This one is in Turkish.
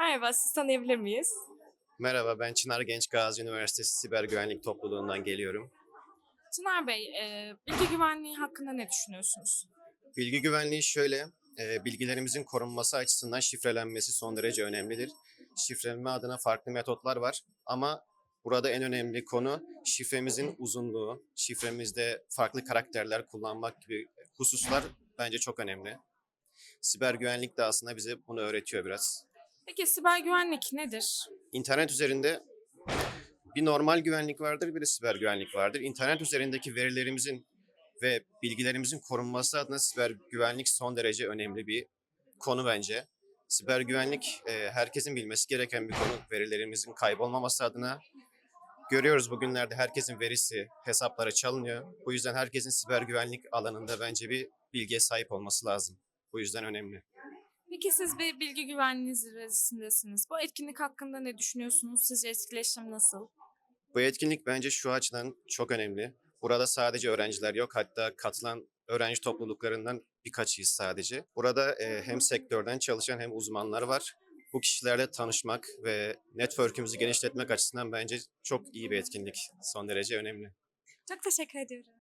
Merhaba, sizi tanıyabilir miyiz? Merhaba, ben Çınar Genç Gazi Üniversitesi Siber Güvenlik Topluluğundan geliyorum. Çınar Bey, e, bilgi güvenliği hakkında ne düşünüyorsunuz? Bilgi güvenliği şöyle, e, bilgilerimizin korunması açısından şifrelenmesi son derece önemlidir. Şifrelenme adına farklı metotlar var ama burada en önemli konu şifremizin uzunluğu, şifremizde farklı karakterler kullanmak gibi hususlar bence çok önemli. Siber güvenlik de aslında bize bunu öğretiyor biraz. Peki siber güvenlik nedir? İnternet üzerinde bir normal güvenlik vardır, bir de siber güvenlik vardır. İnternet üzerindeki verilerimizin ve bilgilerimizin korunması adına siber güvenlik son derece önemli bir konu bence. Siber güvenlik e, herkesin bilmesi gereken bir konu. Verilerimizin kaybolmaması adına görüyoruz bugünlerde herkesin verisi, hesapları çalınıyor. Bu yüzden herkesin siber güvenlik alanında bence bir bilgiye sahip olması lazım. Bu yüzden önemli. Peki siz bir bilgi güvenliği zirvesindesiniz. Bu etkinlik hakkında ne düşünüyorsunuz? Sizce etkileşim nasıl? Bu etkinlik bence şu açıdan çok önemli. Burada sadece öğrenciler yok. Hatta katılan öğrenci topluluklarından birkaçıyız sadece. Burada e, hem sektörden çalışan hem uzmanlar var. Bu kişilerle tanışmak ve network'ümüzü genişletmek açısından bence çok iyi bir etkinlik. Son derece önemli. Çok teşekkür ediyorum.